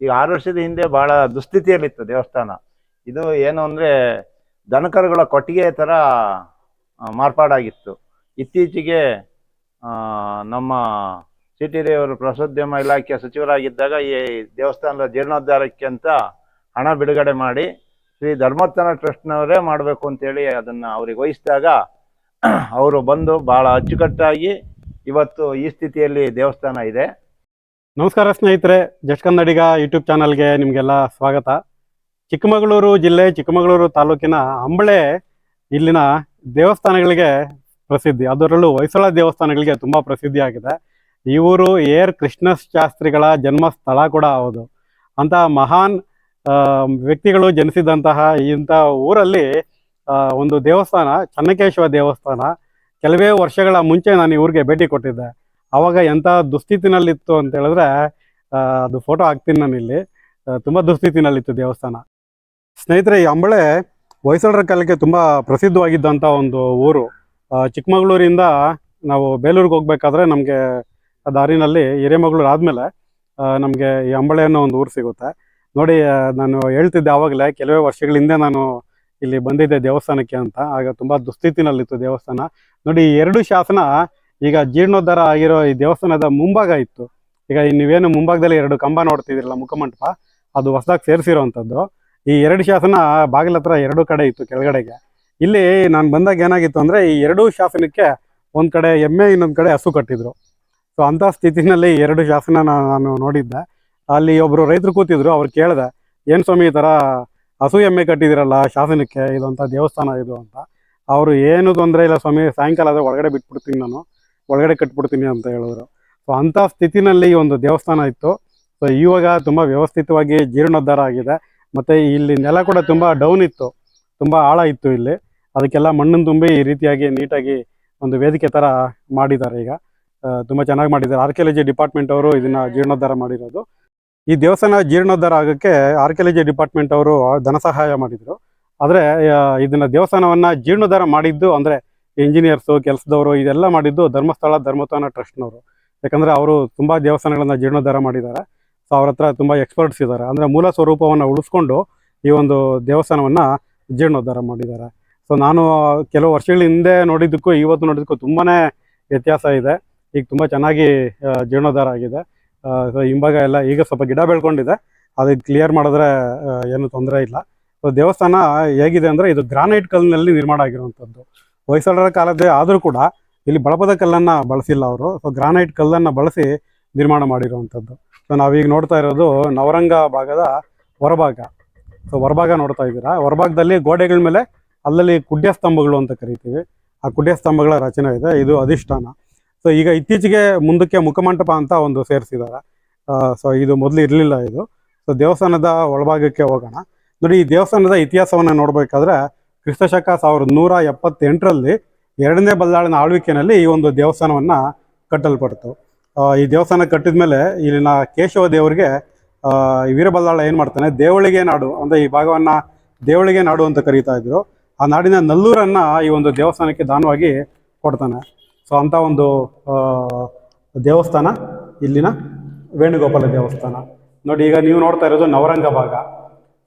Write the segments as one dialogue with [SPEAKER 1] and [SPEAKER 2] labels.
[SPEAKER 1] ಈಗ ಆರು ವರ್ಷದ ಹಿಂದೆ ಬಹಳ ದುಸ್ಥಿತಿಯಲ್ಲಿತ್ತು ದೇವಸ್ಥಾನ. ಇದು ಏನು ಅಂದ್ರೆ ದನಕರುಗಳ ಕೊಟ್ಟಿಗೆ ತರ ಮಾರ್ಪಾಡಾಗಿತ್ತು. ಇತ್ತೀಚೆಗೆ ನಮ್ಮ ಸಿಟಿ ಟಿ ಅವರು ಪ್ರವಾಸೋದ್ಯಮ ಇಲಾಖೆಯ ಸಚಿವರಾಗಿದ್ದಾಗ ಈ ದೇವಸ್ಥಾನದ ಜೀರ್ಣೋದ್ಧಾರಕ್ಕೆ ಅಂತ ಹಣ ಬಿಡುಗಡೆ ಮಾಡಿ ಶ್ರೀ ಧರ್ಮೋತ್ಥಾನ ಟ್ರಸ್ಟ್ನವರೇ ಮಾಡಬೇಕು ಅಂತೇಳಿ ಅದನ್ನ ಅವ್ರಿಗೆ ವಹಿಸಿದಾಗ ಅವರು ಬಂದು ಬಹಳ ಅಚ್ಚುಕಟ್ಟಾಗಿ ಇವತ್ತು ಈ ಸ್ಥಿತಿಯಲ್ಲಿ ದೇವಸ್ಥಾನ ಇದೆ.
[SPEAKER 2] ನಮಸ್ಕಾರ ಸ್ನೇಹಿತರೆ, ಜಸ್ಟ್ ಯೂಟ್ಯೂಬ್ ಚಾನಲ್ಗೆ ನಿಮಗೆಲ್ಲ ಸ್ವಾಗತ. ಚಿಕ್ಕಮಗಳೂರು ಜಿಲ್ಲೆ, ಚಿಕ್ಕಮಗಳೂರು ತಾಲೂಕಿನ ಅಂಬಳೆ ಇಲ್ಲಿನ ದೇವಸ್ಥಾನಗಳಿಗೆ ಪ್ರಸಿದ್ಧಿ. ಅದರಲ್ಲೂ ಹೊಯ್ಸಳ ದೇವಸ್ಥಾನಗಳಿಗೆ ತುಂಬ ಪ್ರಸಿದ್ಧಿಯಾಗಿದೆ ಈ ಊರು ಏರ್ ಕೃಷ್ಣ ಶಾಸ್ತ್ರಿಗಳ ಜನ್ಮ ಸ್ಥಳ ಕೂಡ ಹೌದು. ಅಂತಹ ಮಹಾನ್ ವ್ಯಕ್ತಿಗಳು ಜನಿಸಿದಂತಹ ಇಂಥ ಊರಲ್ಲಿ ಒಂದು ದೇವಸ್ಥಾನ ಚನ್ನಕೇಶ್ವರ ದೇವಸ್ಥಾನ. ಕೆಲವೇ ವರ್ಷಗಳ ಮುಂಚೆ ನಾನು ಈ ಊರಿಗೆ ಭೇಟಿ ಕೊಟ್ಟಿದ್ದೆ. ಅವಾಗ ಎಂಥ ದುಸ್ಥಿತಿನಲ್ಲಿತ್ತು ಅಂತ ಹೇಳಿದ್ರೆ ಅದು ಫೋಟೋ ಹಾಕ್ತೀನಿ ನಾನು ಇಲ್ಲಿ. ತುಂಬ ದುಸ್ಥಿತಿನಲ್ಲಿತ್ತು ದೇವಸ್ಥಾನ. ಸ್ನೇಹಿತರೆ, ಈ ಅಂಬಳೆ ಹೊಯ್ಸಳರ ಕಾಲಕ್ಕೆ ತುಂಬ ಪ್ರಸಿದ್ಧವಾಗಿದ್ದಂಥ ಒಂದು ಊರು. ಚಿಕ್ಕಮಗಳೂರಿಂದ ನಾವು ಬೇಲೂರಿಗೆ ಹೋಗ್ಬೇಕಾದ್ರೆ ನಮಗೆ ದಾರಿನಲ್ಲಿ ಹಿರೇಮಗಳೂರು ಆದಮೇಲೆ ನಮಗೆ ಈ ಅಂಬಳೆ ಅನ್ನೋ ಒಂದು ಊರು ಸಿಗುತ್ತೆ. ನೋಡಿ ನಾನು ಹೇಳ್ತಿದ್ದೆ ಆವಾಗಲೇ, ಕೆಲವೇ ವರ್ಷಗಳ ಹಿಂದೆ ನಾನು ಇಲ್ಲಿ ಬಂದಿದ್ದೆ ದೇವಸ್ಥಾನಕ್ಕೆ ಅಂತ. ಆಗ ತುಂಬ ದುಸ್ಥಿತಿನಲ್ಲಿತ್ತು ದೇವಸ್ಥಾನ. ನೋಡಿ ಎರಡು ಶಾಸನ ಈಗ ಜೀರ್ಣೋದ್ಧಾರ ಆಗಿರೋ ಈ ದೇವಸ್ಥಾನದ ಮುಂಭಾಗ ಇತ್ತು ಈಗ ನೀವೇನು ಮುಂಭಾಗದಲ್ಲಿ ಎರಡು ಕಂಬ ನೋಡ್ತಿದ್ದೀರಲ್ಲ ಮುಖಮಂಟಪ, ಅದು ಹೊಸದಾಗಿ ಸೇರಿಸಿರೋವಂಥದ್ದು ಈ ಎರಡು ಶಾಸನ ಬಾಗಿಲ ಹತ್ರ ಎರಡು ಕಡೆ ಇತ್ತು ಕೆಳಗಡೆಗೆ. ಇಲ್ಲಿ ನಾನು ಬಂದಾಗ ಏನಾಗಿತ್ತು ಅಂದರೆ ಈ ಎರಡೂ ಶಾಸನಕ್ಕೆ ಒಂದು ಕಡೆ ಎಮ್ಮೆ, ಇನ್ನೊಂದು ಕಡೆ ಹಸು ಕಟ್ಟಿದ್ರು. ಸೊ ಅಂಥ ಸ್ಥಿತಿನಲ್ಲಿ ಎರಡು ಶಾಸನ ನಾನು ನೋಡಿದ್ದೆ. ಅಲ್ಲಿ ಒಬ್ಬರು ರೈತರು ಕೂತಿದ್ರು, ಅವ್ರು ಕೇಳಿದೆ, ಏನು ಸ್ವಾಮಿ ಈ ಥರ ಹಸು, ಎಮ್ಮೆ ಕಟ್ಟಿದಿರಲ್ಲ ಶಾಸನಕ್ಕೆ? ಇದು ಅಂತ ದೇವಸ್ಥಾನ ಇದು ಅಂತ. ಅವರು, ಏನು ತೊಂದರೆ ಇಲ್ಲ ಸ್ವಾಮಿ, ಸಾಯಂಕಾಲ ಆದರೆ ಒಳಗಡೆ ಬಿಟ್ಬಿಡ್ತೀನಿ ನಾನು. ಒಳಗಡೆ ಕಟ್ಬಿಡ್ತೀನಿ ಅಂತ ಹೇಳಿದ್ರು. ಸೊ ಅಂಥ ಸ್ಥಿತಿನಲ್ಲಿ ಈ ಒಂದು ದೇವಸ್ಥಾನ ಇತ್ತು. ಸೊ ಇವಾಗ ತುಂಬ ವ್ಯವಸ್ಥಿತವಾಗಿ ಜೀರ್ಣೋದ್ಧಾರ ಆಗಿದೆ. ಮತ್ತು ಇಲ್ಲಿ ನೆಲ ಕೂಡ ತುಂಬ ಡೌನ್ ಇತ್ತು. ತುಂಬ ಆಳ ಇತ್ತು ಇಲ್ಲಿ. ಅದಕ್ಕೆಲ್ಲ ಮಣ್ಣನ್ನು ತುಂಬಿ ಈ ರೀತಿಯಾಗಿ ನೀಟಾಗಿ ಒಂದು ವೇದಿಕೆ ಥರ ಮಾಡಿದ್ದಾರೆ ಈಗ. ತುಂಬ ಚೆನ್ನಾಗಿ ಮಾಡಿದ್ದಾರೆ. ಆರ್ಕಿಯಾಲಜಿ ಡಿಪಾರ್ಟ್ಮೆಂಟ್ ಅವರು ಇದನ್ನು ಜೀರ್ಣೋದ್ಧಾರ ಮಾಡಿರೋದು. ಈ ದೇವಸ್ಥಾನ ಜೀರ್ಣೋದ್ಧಾರ ಆಗೋಕ್ಕೆ ಆರ್ಕಿಯಾಲಜಿ ಡಿಪಾರ್ಟ್ಮೆಂಟ್ ಅವರು ಧನ ಸಹಾಯ ಮಾಡಿದರು. ಆದರೆ ಇದನ್ನು ದೇವಸ್ಥಾನವನ್ನು ಜೀರ್ಣೋದ್ಧಾರ ಮಾಡಿದ್ದು ಅಂದರೆ ಇಂಜಿನಿಯರ್ಸು ಕೆಲಸದವರು, ಇದೆಲ್ಲ ಮಾಡಿದ್ದು ಧರ್ಮಸ್ಥಳ ಧರ್ಮತಾನ ಟ್ರಸ್ಟ್ನವರು. ಯಾಕಂದರೆ ಅವರು ತುಂಬ ದೇವಸ್ಥಾನಗಳನ್ನು ಜೀರ್ಣೋದ್ಧಾರ ಮಾಡಿದ್ದಾರೆ. ಸೊ ಅವ್ರ ಹತ್ರ ತುಂಬ ಎಕ್ಸ್ಪರ್ಟ್ಸ್ ಇದ್ದಾರೆ. ಅಂದರೆ ಮೂಲ ಸ್ವರೂಪವನ್ನು ಉಳಿಸ್ಕೊಂಡು ಈ ಒಂದು ದೇವಸ್ಥಾನವನ್ನು ಜೀರ್ಣೋದ್ಧಾರ ಮಾಡಿದ್ದಾರೆ. ಸೊ ನಾನು ಕೆಲವು ವರ್ಷಗಳ ಹಿಂದೆ ನೋಡಿದ್ದಕ್ಕೂ ಇವತ್ತು ನೋಡಿದ್ದಕ್ಕೂ ತುಂಬಾ ವ್ಯತ್ಯಾಸ ಇದೆ. ಈಗ ತುಂಬ ಚೆನ್ನಾಗಿ ಜೀರ್ಣೋದ್ಧಾರ ಆಗಿದೆ. ಸೊ ಹಿಂಭಾಗ ಎಲ್ಲ ಈಗ ಸ್ವಲ್ಪ ಗಿಡ ಬೆಳ್ಕೊಂಡಿದೆ. ಇದು ಕ್ಲಿಯರ್ ಮಾಡಿದ್ರೆ ಏನು ತೊಂದರೆ ಇಲ್ಲ. ಸೊ ದೇವಸ್ಥಾನ ಹೇಗಿದೆ ಅಂದರೆ ಇದು ಗ್ರಾನೈಟ್ ಕಲ್ಲಿನಲ್ಲಿ ನಿರ್ಮಾಣ ಆಗಿರುವಂಥದ್ದು. ಹೊಯ್ಸಳರ ಕಾಲದ್ದೇ ಆದರೂ ಕೂಡ ಇಲ್ಲಿ ಬಳಪದ ಕಲ್ಲನ್ನು ಬಳಸಿಲ್ಲ ಅವರು. ಸೊ ಗ್ರಾನೈಟ್ ಕಲ್ಲನ್ನು ಬಳಸಿ ನಿರ್ಮಾಣ ಮಾಡಿರುವಂಥದ್ದು. ಸೊ ನಾವೀಗ ನೋಡ್ತಾ ಇರೋದು ನವರಂಗ ಭಾಗದ ಹೊರಭಾಗ. ಸೊ ಹೊರಭಾಗ ನೋಡ್ತಾ ಇದ್ದೀರಾ? ಹೊರಭಾಗದಲ್ಲಿ ಗೋಡೆಗಳ ಮೇಲೆ ಅಲ್ಲಲ್ಲಿ ಕುಡ್ಯ ಸ್ತಂಭಗಳು ಅಂತ ಕರಿತೀವಿ. ಆ ಕುಡ್ಯ ಸ್ತಂಭಗಳ ರಚನೆ ಇದೆ. ಇದು ಅಧಿಷ್ಠಾನ. ಸೊ ಈಗ ಇತ್ತೀಚೆಗೆ ಮುಂದಕ್ಕೆ ಮುಖಮಂಟಪ ಅಂತ ಒಂದು ಸೇರಿಸಿದ್ದಾರೆ. ಸೊ ಇದು ಮೊದಲು ಇರಲಿಲ್ಲ ಇದು. ಸೊ ದೇವಸ್ಥಾನದ ಒಳಭಾಗಕ್ಕೆ ಹೋಗೋಣ. ನೋಡಿ, ಈ ದೇವಸ್ಥಾನದ ಇತಿಹಾಸವನ್ನು ನೋಡಬೇಕಾದ್ರೆ ಕ್ರಿಸ್ತಶಕ ಸಾವಿರದ ನೂರ ಎಪ್ಪತ್ತೆಂಟರಲ್ಲಿ ಎರಡನೇ ಬಲ್ಲಾಳನ ಆಳ್ವಿಕೆಯಲ್ಲಿ ಈ ಒಂದು ದೇವಸ್ಥಾನವನ್ನು ಕಟ್ಟಲ್ಪಡ್ತು. ಈ ದೇವಸ್ಥಾನ ಕಟ್ಟಿದ ಮೇಲೆ ಇಲ್ಲಿನ ಕೇಶವ ದೇವರಿಗೆ ವೀರಬಲ್ಲಾಳ ಏನು ಮಾಡ್ತಾನೆ, ದೇವಳಿಗೆ ನಾಡು, ಅಂದರೆ ಈ ಭಾಗವನ್ನು ದೇವಳಿಗೆ ನಾಡು ಅಂತ ಕರೀತಾ ಇದ್ರು. ಆ ನಾಡಿನ ನಲ್ಲೂರನ್ನು ಈ ಒಂದು ದೇವಸ್ಥಾನಕ್ಕೆ ದಾನವಾಗಿ ಕೊಡ್ತಾನೆ. ಸೊ ಅಂಥ ಒಂದು ದೇವಸ್ಥಾನ, ಇಲ್ಲಿನ ವೇಣುಗೋಪಾಲ ದೇವಸ್ಥಾನ. ನೋಡಿ, ಈಗ ನೀವು ನೋಡ್ತಾ ಇರೋದು ನವರಂಗ ಭಾಗ.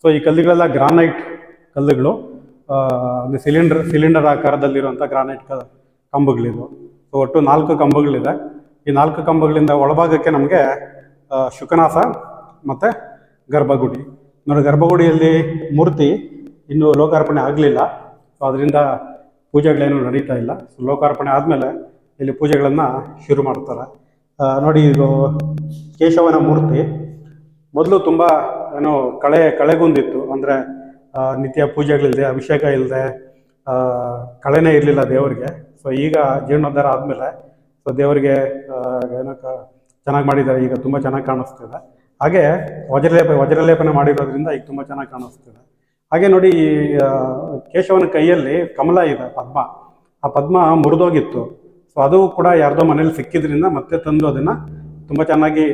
[SPEAKER 2] ಸೊ ಈ ಕಲ್ಲುಗಳೆಲ್ಲ ಗ್ರಾನೈಟ್ ಕಲ್ಲುಗಳು. ಸಿಲಿಂಡರ್ ಸಿಲಿಂಡರ್ ಆಕಾರದಲ್ಲಿರುವಂಥ ಗ್ರಾನೈಟ್ ಕಂಬಗಳಿದು. ಸೊ ಒಟ್ಟು ನಾಲ್ಕು ಕಂಬಗಳಿದೆ. ಈ ನಾಲ್ಕು ಕಂಬಗಳಿಂದ ಒಳಭಾಗಕ್ಕೆ ನಮಗೆ ಶುಕನಾಸ ಮತ್ತು ಗರ್ಭಗುಡಿ. ನೋಡಿ, ಗರ್ಭಗುಡಿಯಲ್ಲಿ ಮೂರ್ತಿ ಇನ್ನೂ ಲೋಕಾರ್ಪಣೆ ಆಗಲಿಲ್ಲ. ಸೊ ಅದರಿಂದ ಪೂಜೆಗಳೇನು ನಡೀತಾ ಇಲ್ಲ. ಸೊ ಲೋಕಾರ್ಪಣೆ ಆದಮೇಲೆ ಇಲ್ಲಿ ಪೂಜೆಗಳನ್ನು ಶುರು ಮಾಡ್ತಾರೆ. ನೋಡಿ, ಇದು ಕೇಶವನ ಮೂರ್ತಿ. ಮೊದಲು ತುಂಬ, ಏನು, ಕಳೆ, ಕಳೆಗುಂದಿತ್ತು. ಅಂದರೆ ನಿತ್ಯ ಪೂಜೆಗಳಿಲ್ಲದೆ ಅಭಿಷೇಕ ಇಲ್ಲದೆ ಕಳೆನೇ ಇರಲಿಲ್ಲ ದೇವರಿಗೆ. ಸೊ ಈಗ ಜೀರ್ಣೋದ್ಧಾರ ಆದಮೇಲೆ ಸೊ ದೇವರಿಗೆ ಏನಕ್ಕ, ಚೆನ್ನಾಗಿ ಮಾಡಿದ್ದಾರೆ. ಈಗ ತುಂಬ ಚೆನ್ನಾಗಿ ಕಾಣಿಸ್ತಿದೆ. ಹಾಗೆ ವಜ್ರಲೇಪ, ವಜ್ರಲೇಪನ ಮಾಡಿರೋದ್ರಿಂದ ಈಗ ತುಂಬ ಚೆನ್ನಾಗಿ ಕಾಣಿಸ್ತಿದೆ. ಹಾಗೆ ನೋಡಿ, ಈ ಕೇಶವನ ಕೈಯಲ್ಲಿ ಕಮಲ ಇದೆ, ಪದ್ಮ. ಆ ಪದ್ಮ ಮುರಿದೋಗಿತ್ತು. ಸೊ ಅದು ಕೂಡ ಯಾರ್ದೋ ಮನೇಲಿ ಸಿಕ್ಕಿದ್ರಿಂದ ಮತ್ತೆ ತಂದು ಅದನ್ನು ತುಂಬ ಚೆನ್ನಾಗಿ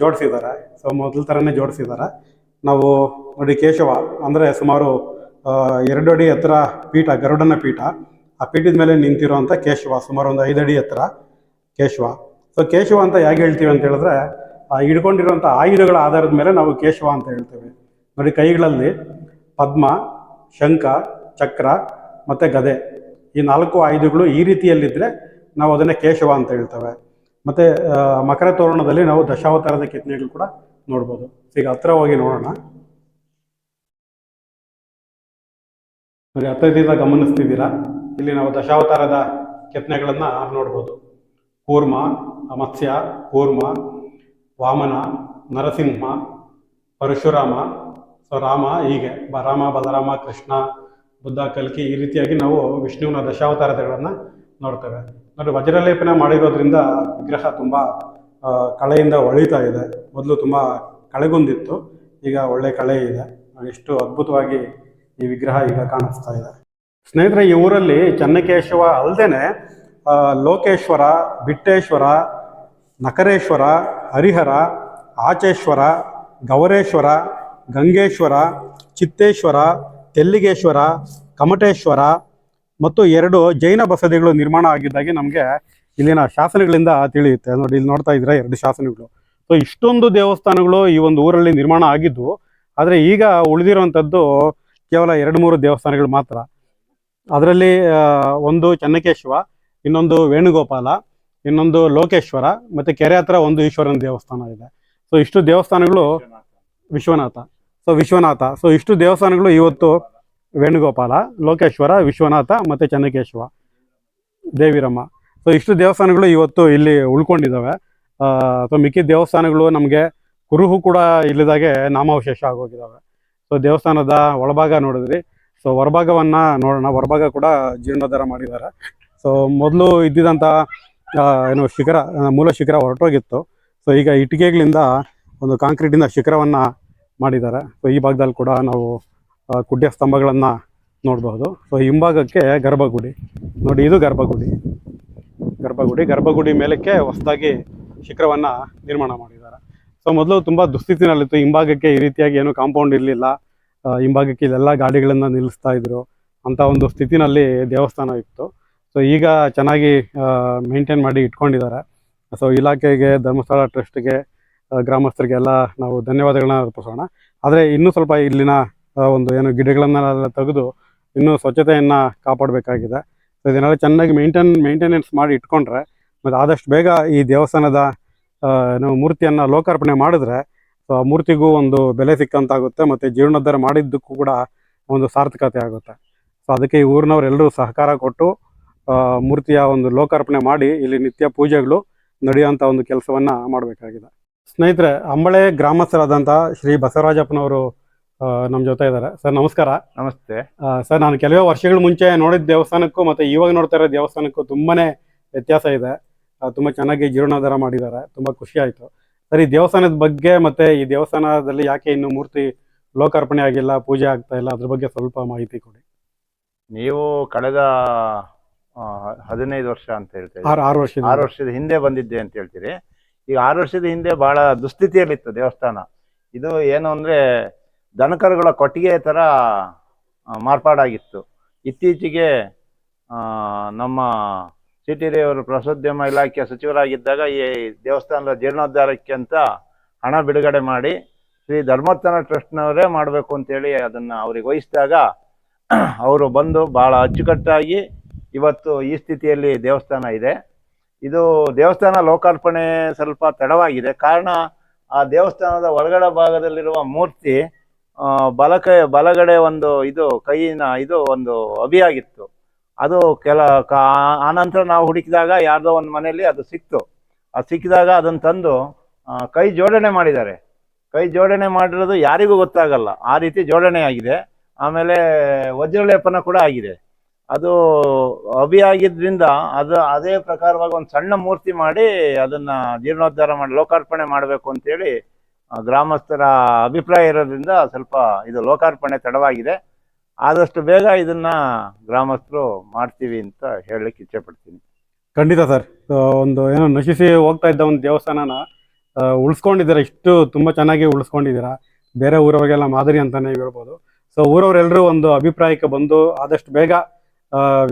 [SPEAKER 2] ಜೋಡಿಸಿದ್ದಾರೆ. ಸೊ ಮೊದಲ ಥರನೇ ಜೋಡಿಸಿದ್ದಾರೆ. ನಾವು ನೋಡಿ ಕೇಶವ, ಅಂದರೆ ಸುಮಾರು ಎರಡು ಅಡಿ ಎತ್ತರ ಪೀಠ, ಗರುಡನ ಪೀಠ. ಆ ಪೀಠದ ಮೇಲೆ ನಿಂತಿರುವಂಥ ಕೇಶವ, ಸುಮಾರು ಒಂದು ಐದು ಅಡಿ ಹತ್ರ ಕೇಶವ. ಸೊ ಕೇಶವ ಅಂತ ಹೇಗೆ ಹೇಳ್ತೀವಿ ಅಂತ ಹೇಳಿದ್ರೆ, ಆ ಹಿಡ್ಕೊಂಡಿರುವಂಥ ಆಯುಧಗಳ ಆಧಾರದ ಮೇಲೆ ನಾವು ಕೇಶವ ಅಂತ ಹೇಳ್ತೇವೆ. ನೋಡಿ ಕೈಗಳಲ್ಲಿ ಪದ್ಮ, ಶಂಖ, ಚಕ್ರ ಮತ್ತು ಗದೆ. ಈ ನಾಲ್ಕು ಆಯುಧಗಳು ಈ ರೀತಿಯಲ್ಲಿದ್ದರೆ ನಾವು ಅದನ್ನು ಕೇಶವ ಅಂತ ಹೇಳ್ತೇವೆ. ಮತ್ತು ಮಕರ ತೋರಣದಲ್ಲಿ ನಾವು ದಶಾವತಾರದ ಕೆತ್ತನೆಗಳು ಕೂಡ ನೋಡ್ಬೋದು. ಈಗ ಹತ್ರ ಹೋಗಿ ನೋಡೋಣ. ನೋಡಿ ಹತ್ತಿರದಿಂದ ಗಮನಿಸ್ತಿದ್ದೀರಾ? ಇಲ್ಲಿ ನಾವು ದಶಾವತಾರದ ಕೆತ್ತನೆಗಳನ್ನ ನೋಡ್ಬೋದು. ಕೂರ್ಮ ಮತ್ಸ್ಯ ಕೂರ್ಮ, ವಾಮನ, ನರಸಿಂಹ, ಪರಶುರಾಮ. ಸೊ ರಾಮ ಹೀಗೆ. ರಾಮ, ಬಲರಾಮ, ಕೃಷ್ಣ, ಬುದ್ಧ, ಕಲ್ಕಿ ಈ ರೀತಿಯಾಗಿ ನಾವು ವಿಷ್ಣುವಿನ ದಶಾವತಾರತೆಗಳನ್ನು ನೋಡ್ತೇವೆ. ನೋಡಿ, ವಜ್ರಲೇಪನ ಮಾಡಿರೋದ್ರಿಂದ ವಿಗ್ರಹ ತುಂಬ ಕಳೆಯಿಂದ ಹೊಳಿತಾ ಇದೆ. ಮೊದಲು ತುಂಬ ಕಳೆಗುಂದಿತ್ತು, ಈಗ ಒಳ್ಳೆ ಕಳೆ ಇದೆ. ಎಷ್ಟು ಅದ್ಭುತವಾಗಿ ಈ ವಿಗ್ರಹ ಈಗ ಕಾಣಿಸ್ತಾ ಇದೆ. ಸ್ನೇಹಿತರೆ, ಈ ಊರಲ್ಲಿ ಚನ್ನಕೇಶವ ಅಲ್ಲದೆ ಲೋಕೇಶ್ವರ, ಬಿಟ್ಟೇಶ್ವರ, ನಕರೇಶ್ವರ, ಹರಿಹರ, ಆಚೇಶ್ವರ, ಗೌರೇಶ್ವರ, ಗಂಗೇಶ್ವರ, ಚಿತ್ತೇಶ್ವರ, ತೆಲ್ಲಿಗೇಶ್ವರ, ಕಮಟೇಶ್ವರ ಮತ್ತು ಎರಡು ಜೈನ ಬಸದಿಗಳು ನಿರ್ಮಾಣ ಆಗಿದ್ದಾಗಿ ನಮಗೆ ಇಲ್ಲಿನ ಶಾಸನಗಳಿಂದ ತಿಳಿಯುತ್ತೆ. ನೋಡಿ, ಇಲ್ಲಿ ನೋಡ್ತಾ ಇದ್ರೆ ಎರಡು ಶಾಸನಗಳು. ಸೊ, ಇಷ್ಟೊಂದು ದೇವಸ್ಥಾನಗಳು ಈ ಒಂದು ಊರಲ್ಲಿ ನಿರ್ಮಾಣ ಆಗಿದ್ದು, ಆದರೆ ಈಗ ಉಳಿದಿರುವಂಥದ್ದು ಕೇವಲ ಎರಡು ಮೂರು ದೇವಸ್ಥಾನಗಳು ಮಾತ್ರ. ಅದರಲ್ಲಿ ಒಂದು ಚನ್ನಕೇಶವ, ಇನ್ನೊಂದು ವೇಣುಗೋಪಾಲ, ಇನ್ನೊಂದು ಲೋಕೇಶ್ವರ, ಮತ್ತು ಕೆರೆ ಹತ್ರ ಒಂದು ಈಶ್ವರನ ದೇವಸ್ಥಾನ ಇದೆ. ಸೊ, ಇಷ್ಟು ದೇವಸ್ಥಾನಗಳು ವಿಶ್ವನಾಥ. ಸೊ ವಿಶ್ವನಾಥ. ಸೊ, ಇಷ್ಟು ದೇವಸ್ಥಾನಗಳು ಇವತ್ತು ವೇಣುಗೋಪಾಲ, ಲೋಕೇಶ್ವರ, ವಿಶ್ವನಾಥ, ಮತ್ತು ಚನ್ನಕೇಶವ, ದೇವಿರಮ್ಮ. ಸೊ ಇಷ್ಟು ದೇವಸ್ಥಾನಗಳು ಇವತ್ತು ಇಲ್ಲಿ ಉಳ್ಕೊಂಡಿದ್ದಾವೆ ಸೊ ಮಿಕ್ಕಿದ ದೇವಸ್ಥಾನಗಳು ನಮಗೆ ಕುರುಹು ಕೂಡ ಇಲ್ಲದಾಗೆ ನಾಮಾವಶೇಷ ಆಗೋಗಿದ್ದಾವೆ ಸೊ ದೇವಸ್ಥಾನದ ಒಳಭಾಗ ನೋಡಿದ್ರಿ. ಸೊ ಹೊರಭಾಗವನ್ನು ನೋಡೋಣ. ಹೊರಭಾಗ ಕೂಡ ಜೀರ್ಣೋದ್ಧಾರ ಮಾಡಿದ್ದಾರೆ. ಸೊ ಮೊದಲು ಇದ್ದಿದ್ದಂಥ ಏನು ಶಿಖರ, ಮೂಲ ಶಿಖರ ಹೊರಟೋಗಿತ್ತು. ಸೊ ಈಗ ಇಟ್ಟಿಗೆಗಳಿಂದ ಒಂದು ಕಾಂಕ್ರೀಟಿಂದ ಶಿಖರವನ್ನು ಮಾಡಿದ್ದಾರೆ. ಸೊ ಈ ಭಾಗದಲ್ಲಿ ಕೂಡ ನಾವು ಕುಡ್ಯ ಸ್ತಂಭಗಳನ್ನು ನೋಡಬಹುದು ಸೊ ಹಿಂಭಾಗಕ್ಕೆ ಗರ್ಭಗುಡಿ. ನೋಡಿ, ಇದು ಗರ್ಭಗುಡಿ. ಗರ್ಭಗುಡಿ ಗರ್ಭಗುಡಿ ಮೇಲಕ್ಕೆ ಹೊಸದಾಗಿ ಶಿಖರವನ್ನು ನಿರ್ಮಾಣ ಮಾಡಿದ್ದಾರೆ. ಸೊ, ಮೊದಲು ತುಂಬ ದುಸ್ಥಿತಿನಲ್ಲಿತ್ತು. ಹಿಂಭಾಗಕ್ಕೆ ಈ ರೀತಿಯಾಗಿ ಏನು ಕಾಂಪೌಂಡ್ ಇರಲಿಲ್ಲ. ಹಿಂಭಾಗಕ್ಕೆ ಇಲ್ಲೆಲ್ಲ ಗಾಡಿಗಳನ್ನು ನಿಲ್ಲಿಸ್ತಾ ಇದ್ರು. ಅಂತ ಒಂದು ಸ್ಥಿತಿನಲ್ಲಿ ದೇವಸ್ಥಾನ ಇತ್ತು. ಸೊ, ಈಗ ಚೆನ್ನಾಗಿ ಮೇಂಟೈನ್ ಮಾಡಿ ಇಟ್ಕೊಂಡಿದ್ದಾರೆ. ಸೊ, ಇಲಾಖೆಗೆ, ಧರ್ಮಸ್ಥಳ ಟ್ರಸ್ಟ್ಗೆ ಗ್ರಾಮಸ್ಥರಿಗೆ ಎಲ್ಲ ನಾವು ಧನ್ಯವಾದಗಳನ್ನ ಅರ್ಪಿಸೋಣ. ಆದರೆ ಇನ್ನೂ ಸ್ವಲ್ಪ ಇಲ್ಲಿನ ಒಂದು ಏನು ಗಿಡಗಳನ್ನೆಲ್ಲ ತೆಗೆದು ಇನ್ನೂ ಸ್ವಚ್ಛತೆಯನ್ನು ಕಾಪಾಡಬೇಕಾಗಿದೆ. ಇದನ್ನೆಲ್ಲ ಚೆನ್ನಾಗಿ ಮೇಂಟೈನ್ ಮೇಂಟೆನೆನ್ಸ್ ಮಾಡಿ ಇಟ್ಕೊಂಡ್ರೆ, ಮತ್ತು ಆದಷ್ಟು ಬೇಗ ಈ ದೇವಸ್ಥಾನದ ನಾವು ಮೂರ್ತಿಯನ್ನು ಲೋಕಾರ್ಪಣೆ ಮಾಡಿದ್ರೆ ಸೊ ಆ ಮೂರ್ತಿಗೂ ಒಂದು ಬೆಲೆ ಸಿಕ್ಕಂತಾಗುತ್ತೆ, ಮತ್ತು ಜೀರ್ಣೋದ್ಧಾರ ಮಾಡಿದ್ದಕ್ಕೂ ಕೂಡ ಒಂದು ಸಾರ್ಥಕತೆ ಆಗುತ್ತೆ. ಸೊ ಅದಕ್ಕೆ ಈ ಊರಿನವರೆಲ್ಲರೂ ಸಹಕಾರ ಕೊಟ್ಟು ಮೂರ್ತಿಯ ಒಂದು ಲೋಕಾರ್ಪಣೆ ಮಾಡಿ, ಇಲ್ಲಿ ನಿತ್ಯ ಪೂಜೆಗಳು ನಡೆಯುವಂಥ ಒಂದು ಕೆಲಸವನ್ನು ಮಾಡಬೇಕಾಗಿದೆ. ಸ್ನೇಹಿತರೆ, ಅಂಬಳೆ ಗ್ರಾಮಸ್ಥರಾದಂಥ ಶ್ರೀ ಬಸವರಾಜಪ್ಪನವರು ನಮ್ಮ ಜೊತೆ ಇದ್ದಾರೆ. ಸರ್ ನಮಸ್ಕಾರ.
[SPEAKER 1] ನಮಸ್ತೆ.
[SPEAKER 2] ಸರ್ ನಾನು ಕೆಲವೇ ವರ್ಷಗಳ ಮುಂಚೆ ನೋಡಿದ ದೇವಸ್ಥಾನಕ್ಕೂ ಮತ್ತೆ ಇವಾಗ ನೋಡ್ತಾ ಇರೋ ದೇವಸ್ಥಾನಕ್ಕೂ ತುಂಬಾನೇ ವ್ಯತ್ಯಾಸ ಇದೆ. ತುಂಬಾ ಚೆನ್ನಾಗಿ ಜೀರ್ಣೋದ್ಧಾರ ಮಾಡಿದ್ದಾರೆ. ತುಂಬಾ ಖುಷಿ ಆಯ್ತು. ಸರ್ ಈ ದೇವಸ್ಥಾನದ ಬಗ್ಗೆ ಮತ್ತೆ ಈ ದೇವಸ್ಥಾನದಲ್ಲಿ ಯಾಕೆ ಇನ್ನು ಮೂರ್ತಿ ಲೋಕಾರ್ಪಣೆ ಆಗಿಲ್ಲ ಪೂಜೆ ಆಗ್ತಾ ಇಲ್ಲ ಅದ್ರ ಬಗ್ಗೆ ಸ್ವಲ್ಪ ಮಾಹಿತಿ ಕೊಡಿ.
[SPEAKER 1] ನೀವು ಕಳೆದ ಹದಿನೈದು ವರ್ಷ ಅಂತ ಹೇಳ್ತೀರಿ.
[SPEAKER 2] ಆರು ವರ್ಷ
[SPEAKER 1] ಆರು ವರ್ಷದ ಹಿಂದೆ ಬಂದಿದ್ದೆ ಅಂತ ಹೇಳ್ತೀರಿ. ಈಗ ಆರು ವರ್ಷದ ಹಿಂದೆ ಬಹಳ ದುಸ್ಥಿತಿಯಲ್ಲಿತ್ತು ದೇವಸ್ಥಾನ. ಇದು ಏನು ಅಂದ್ರೆ ದನಕರುಗಳ ಕೊಟ್ಟಿಗೆ ಥರ ಮಾರ್ಪಾಡಾಗಿತ್ತು. ಇತ್ತೀಚೆಗೆ ನಮ್ಮ ಸಿ ಟಿ ಅವರು ಪ್ರವಾಸೋದ್ಯಮ ಇಲಾಖೆಯ ಸಚಿವರಾಗಿದ್ದಾಗ ಈ ದೇವಸ್ಥಾನದ ಜೀರ್ಣೋದ್ಧಾರಕ್ಕೆ ಅಂತ ಹಣ ಬಿಡುಗಡೆ ಮಾಡಿ ಶ್ರೀ ಧರ್ಮೋತ್ಥಾನ ಟ್ರಸ್ಟ್ನವರೇ ಮಾಡಬೇಕು ಅಂತೇಳಿ ಅದನ್ನು ಅವ್ರಿಗೆ ವಹಿಸಿದಾಗ ಅವರು ಬಂದು ಭಾಳ ಅಚ್ಚುಕಟ್ಟಾಗಿ ಇವತ್ತು ಈ ಸ್ಥಿತಿಯಲ್ಲಿ ದೇವಸ್ಥಾನ ಇದೆ. ಇದು ದೇವಸ್ಥಾನ ಲೋಕಾರ್ಪಣೆ ಸ್ವಲ್ಪ ತಡವಾಗಿದೆ. ಕಾರಣ ಆ ದೇವಸ್ಥಾನದ ಒಳಗಡೆ ಭಾಗದಲ್ಲಿರುವ ಮೂರ್ತಿ ಬಲಕೈ, ಬಲಗಡೆ ಒಂದು ಇದು ಕೈಯಿನ ಇದು ಒಂದು ಅಭಿಯಾಗಿತ್ತು. ಅದು ಕೆಲ ಆನಂತರ ನಾವು ಹುಡುಕಿದಾಗ ಯಾರ್ದೋ ಒಂದು ಮನೆಯಲ್ಲಿ ಅದು ಸಿಕ್ತು. ಅದು ಸಿಕ್ಕಿದಾಗ ಅದನ್ನು ತಂದು ಕೈ ಜೋಡಣೆ ಮಾಡಿದ್ದಾರೆ. ಕೈ ಜೋಡಣೆ ಮಾಡಿರೋದು ಯಾರಿಗೂ ಗೊತ್ತಾಗಲ್ಲ. ಆ ರೀತಿ ಜೋಡಣೆ ಆಗಿದೆ. ಆಮೇಲೆ ವಜ್ರಲೇಪನ ಕೂಡ ಆಗಿದೆ. ಅದು ಅಭಿಯಾಗಿದ್ದರಿಂದ ಅದು ಅದೇ ಪ್ರಕಾರವಾಗಿ ಒಂದು ಸಣ್ಣ ಮೂರ್ತಿ ಮಾಡಿ ಅದನ್ನ ಜೀರ್ಣೋದ್ಧಾರ ಮಾಡಿ, ಲೋಕಾರ್ಪಣೆ ಮಾಡಬೇಕು ಅಂತೇಳಿ ಗ್ರಾಮಸ್ಥರ ಅಭಿಪ್ರಾಯ ಇರೋದ್ರಿಂದ ಸ್ವಲ್ಪ ಇದು ಲೋಕಾರ್ಪಣೆ ತಡವಾಗಿದೆ. ಆದಷ್ಟು ಬೇಗ ಇದನ್ನ ಗ್ರಾಮಸ್ಥರು ಮಾಡ್ತೀವಿ ಅಂತ ಹೇಳಲಿಕ್ಕೆ ಇಚ್ಛೆ ಪಡ್ತೀನಿ.
[SPEAKER 2] ಖಂಡಿತ ಸರ್. ಒಂದು ಏನೋ ನಶಿಸಿ ಹೋಗ್ತಾ ಇದ್ದ ಒಂದು ದೇವಸ್ಥಾನನ ಉಳಿಸ್ಕೊಂಡಿದ್ದೀರಾ? ಇಷ್ಟು ತುಂಬಾ ಚೆನ್ನಾಗಿ ಉಳಿಸ್ಕೊಂಡಿದ್ದೀರಾ? ಬೇರೆ ಊರವರಿಗೆಲ್ಲ ಮಾದರಿ ಅಂತಾನೆ ಹೇಳ್ಬೋದು. ಸೊ ಊರವರೆಲ್ಲರೂ ಒಂದು ಅಭಿಪ್ರಾಯಕ್ಕೆ ಬಂದು ಆದಷ್ಟು ಬೇಗ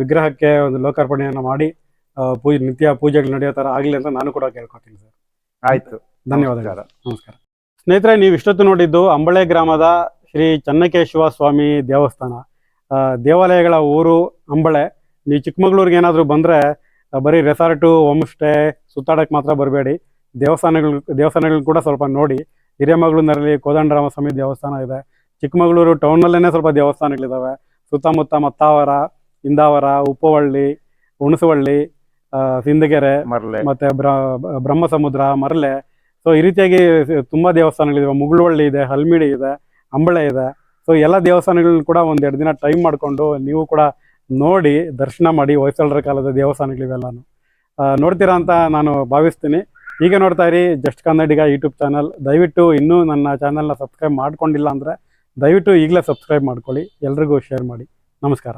[SPEAKER 2] ವಿಗ್ರಹಕ್ಕೆ ಒಂದು ಲೋಕಾರ್ಪಣೆಯನ್ನು ಮಾಡಿ ಪೂಜೆ ನಿತ್ಯ ಪೂಜೆಗಳು ನಡೆಯೋ ಥರ ಆಗಲಿ ಅಂತ ನಾನು ಕೂಡ ಕೇಳ್ಕೊತೀನಿ ಸರ್.
[SPEAKER 1] ಆಯಿತು.
[SPEAKER 2] ಧನ್ಯವಾದಗಳು.
[SPEAKER 1] ನಮಸ್ಕಾರ.
[SPEAKER 2] ಸ್ನೇಹಿತರೆ ನೀವು ಇಷ್ಟೊತ್ತು ನೋಡಿದ್ದು ಅಂಬಳೆ ಗ್ರಾಮದ ಶ್ರೀ ಚನ್ನಕೇಶವ ಸ್ವಾಮಿ ದೇವಸ್ಥಾನ. ಆ, ದೇವಾಲಯಗಳ ಊರು ಅಂಬಳೆ. ನೀವು ಚಿಕ್ಕಮಗಳೂರಿಗೆ ಏನಾದರೂ ಬಂದರೆ ಬರೀ ರೆಸಾರ್ಟು ಹೋಮ್ ಸ್ಟೇ ಸುತ್ತಾಡೋಕ್ಕೆ ಮಾತ್ರ ಬರಬೇಡಿ. ದೇವಸ್ಥಾನಗಳು ದೇವಸ್ಥಾನಗಳು ಕೂಡ ಸ್ವಲ್ಪ ನೋಡಿ. ಹಿರೇಮಗಳೂರಿನಲ್ಲಿ ಕೋದಂಡರಾಮ ಸ್ವಾಮಿ ದೇವಸ್ಥಾನ ಇದೆ. ಚಿಕ್ಕಮಗಳೂರು ಟೌನಲ್ಲೇ ಸ್ವಲ್ಪ ದೇವಸ್ಥಾನಗಳಿದ್ದಾವೆ ಸುತ್ತಮುತ್ತ ಮತ್ತಾವರ ಇಂದಾವರ ಉಪ್ಪವಳ್ಳಿ ಹುಣಸವಳ್ಳಿ ಸಿಂಧಗೆರೆ ಸಿಂದಗೆರೆ
[SPEAKER 1] ಮತ್ತು
[SPEAKER 2] ಮತ್ತೆ ಬ್ರ ಬ್ರಹ್ಮಸಮುದ್ರ ಮರಲೆ. ಸೊ ಈ ರೀತಿಯಾಗಿ ತುಂಬಾ ದೇವಸ್ಥಾನಗಳಿವೆ. ಮುಗುಳುವಳ್ಳಿ ಇದೆ, ಹಲ್ಮಿಡಿ ಇದೆ, ಅಂಬಳೆ ಇದೆ. ಸೊ ಎಲ್ಲ ದೇವಸ್ಥಾನಗಳನ್ನ ಕೂಡ ಒಂದೆರಡು ದಿನ ಟೈಮ್ ಮಾಡಿಕೊಂಡು ನೀವು ಕೂಡ ನೋಡಿ, ದರ್ಶನ ಮಾಡಿ ಹೊಯ್ಸಳರ ಕಾಲದ ದೇವಸ್ಥಾನಗಳಿವೆಲ್ಲಾನು. ನೋಡ್ತೀರಾ ಅಂತ ನಾನು ಭಾವಿಸ್ತೀನಿ. ಈಗ ನೋಡ್ತಾ ಇರಿ, ಜಸ್ಟ್ ಕನ್ನಡಿಗ ಯೂಟ್ಯೂಬ್ ಚಾನಲ್ ದಯವಿಟ್ಟು ಇನ್ನೂ ನನ್ನ ಚಾನಲ್ನ ಸಬ್ಸ್ಕ್ರೈಬ್ ಮಾಡ್ಕೊಂಡಿಲ್ಲ ಅಂದರೆ ದಯವಿಟ್ಟು ಈಗಲೇ ಸಬ್ಸ್ಕ್ರೈಬ್ ಮಾಡ್ಕೊಳ್ಳಿ. ಎಲ್ರಿಗೂ ಶೇರ್ ಮಾಡಿ. ನಮಸ್ಕಾರ.